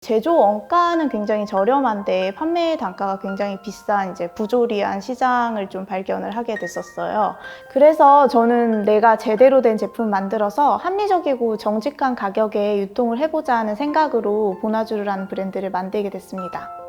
제조 원가는 굉장히 저렴한데 판매 단가가 굉장히 비싼 이제 부조리한 시장을 좀 발견을 하게 됐었어요. 그래서 저는 내가 제대로 된 제품 만들어서 합리적이고 정직한 가격에 유통을 해보자 하는 생각으로 보나주르라는 브랜드를 만들게 됐습니다.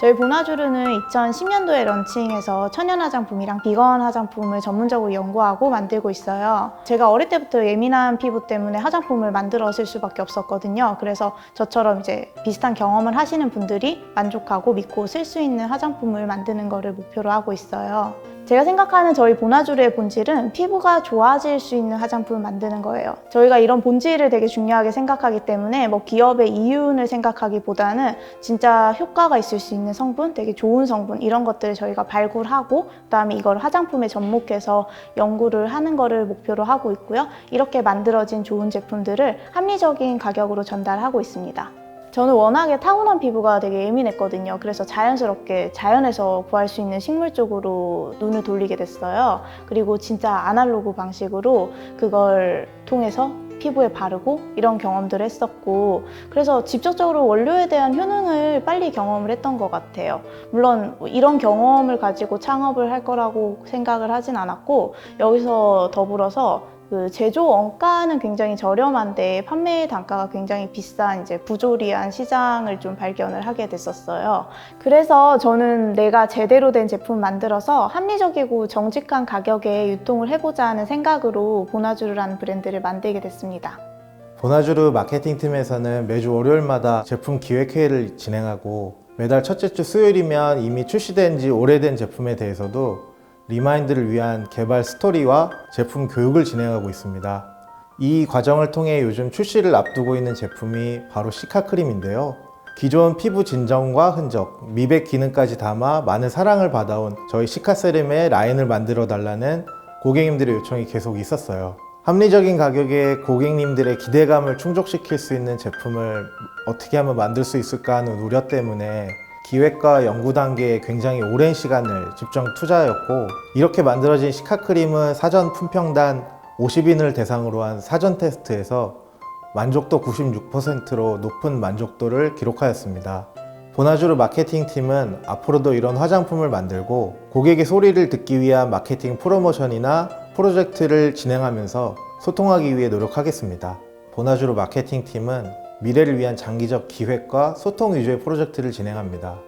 저희 보나주르는 2010년도에 런칭해서 천연 화장품이랑 비건 화장품을 전문적으로 연구하고 만들고 있어요. 제가 어릴 때부터 예민한 피부 때문에 화장품을 만들었을 수밖에 없었거든요. 그래서 저처럼 이제 비슷한 경험을 하시는 분들이 만족하고 믿고 쓸 수 있는 화장품을 만드는 거를 목표로 하고 있어요. 제가 생각하는 저희 보나주르의 본질은 피부가 좋아질 수 있는 화장품을 만드는 거예요. 저희가 이런 본질을 되게 중요하게 생각하기 때문에 뭐 기업의 이윤을 생각하기보다는 진짜 효과가 있을 수 있는 성분, 되게 좋은 성분 이런 것들을 저희가 발굴하고 그다음에 이걸 화장품에 접목해서 연구를 하는 거를 목표로 하고 있고요. 이렇게 만들어진 좋은 제품들을 합리적인 가격으로 전달하고 있습니다. 저는 워낙에 타고난 피부가 되게 예민했거든요. 그래서 자연스럽게 자연에서 구할 수 있는 식물 쪽으로 눈을 돌리게 됐어요. 그리고 진짜 아날로그 방식으로 그걸 통해서 피부에 바르고 이런 경험들을 했었고 그래서 직접적으로 원료에 대한 효능을 빨리 경험을 했던 것 같아요. 물론 뭐 이런 경험을 가지고 창업을 할 거라고 생각을 하진 않았고 여기서 더불어서 그 제조 원가는 굉장히 저렴한데 판매 단가가 굉장히 비싼 이제 부조리한 시장을 좀 발견을 하게 됐었어요. 그래서 저는 내가 제대로 된 제품 만들어서 합리적이고 정직한 가격에 유통을 해보자 하는 생각으로 보나주르라는 브랜드를 만들게 됐습니다. 보나주르 마케팅 팀에서는 매주 월요일마다 제품 기획회의를 진행하고 매달 첫째 주 수요일이면 이미 출시된 지 오래된 제품에 대해서도 리마인드를 위한 개발 스토리와 제품 교육을 진행하고 있습니다. 이 과정을 통해 요즘 출시를 앞두고 있는 제품이 바로 시카크림인데요. 기존 피부 진정과 흔적, 미백 기능까지 담아 많은 사랑을 받아온 저희 시카세름의 라인을 만들어 달라는 고객님들의 요청이 계속 있었어요. 합리적인 가격에 고객님들의 기대감을 충족시킬 수 있는 제품을 어떻게 하면 만들 수 있을까 하는 우려 때문에 기획과 연구 단계에 굉장히 오랜 시간을 집중 투자였고 이렇게 만들어진 시카크림은 사전 품평단 50인을 대상으로 한 사전 테스트에서 만족도 96%로 높은 만족도를 기록하였습니다. 보나주르 마케팅 팀은 앞으로도 이런 화장품을 만들고 고객의 소리를 듣기 위한 마케팅 프로모션이나 프로젝트를 진행하면서 소통하기 위해 노력하겠습니다. 보나주르 마케팅 팀은 미래를 위한 장기적 기획과 소통 위주의 프로젝트를 진행합니다.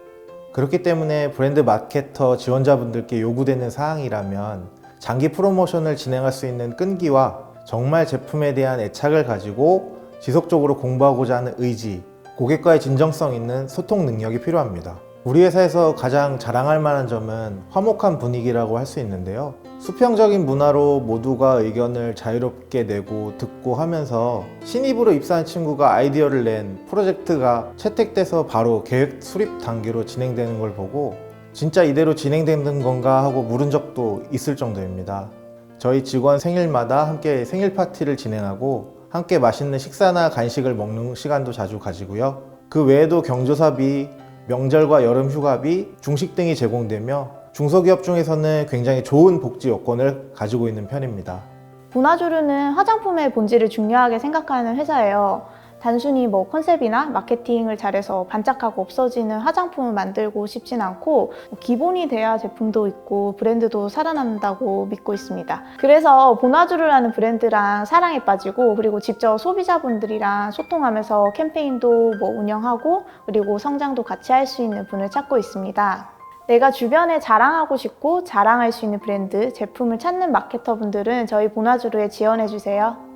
그렇기 때문에 브랜드 마케터 지원자분들께 요구되는 사항이라면 장기 프로모션을 진행할 수 있는 끈기와 정말 제품에 대한 애착을 가지고 지속적으로 공부하고자 하는 의지, 고객과의 진정성 있는 소통 능력이 필요합니다. 우리 회사에서 가장 자랑할 만한 점은 화목한 분위기라고 할 수 있는데요. 수평적인 문화로 모두가 의견을 자유롭게 내고 듣고 하면서 신입으로 입사한 친구가 아이디어를 낸 프로젝트가 채택돼서 바로 계획 수립 단계로 진행되는 걸 보고 진짜 이대로 진행되는 건가 하고 물은 적도 있을 정도입니다. 저희 직원 생일마다 함께 생일 파티를 진행하고 함께 맛있는 식사나 간식을 먹는 시간도 자주 가지고요. 그 외에도 경조사비, 명절과 여름 휴가비, 중식 등이 제공되며 중소기업 중에서는 굉장히 좋은 복지 여건을 가지고 있는 편입니다. 보나주르는 화장품의 본질을 중요하게 생각하는 회사예요. 단순히 뭐 컨셉이나 마케팅을 잘해서 반짝하고 없어지는 화장품을 만들고 싶진 않고 뭐 기본이 돼야 제품도 있고 브랜드도 살아난다고 믿고 있습니다. 그래서 보나주르라는 브랜드랑 사랑에 빠지고 그리고 직접 소비자분들이랑 소통하면서 캠페인도 뭐 운영하고 그리고 성장도 같이 할 수 있는 분을 찾고 있습니다. 내가 주변에 자랑하고 싶고 자랑할 수 있는 브랜드, 제품을 찾는 마케터분들은 저희 보나주르에 지원해 주세요.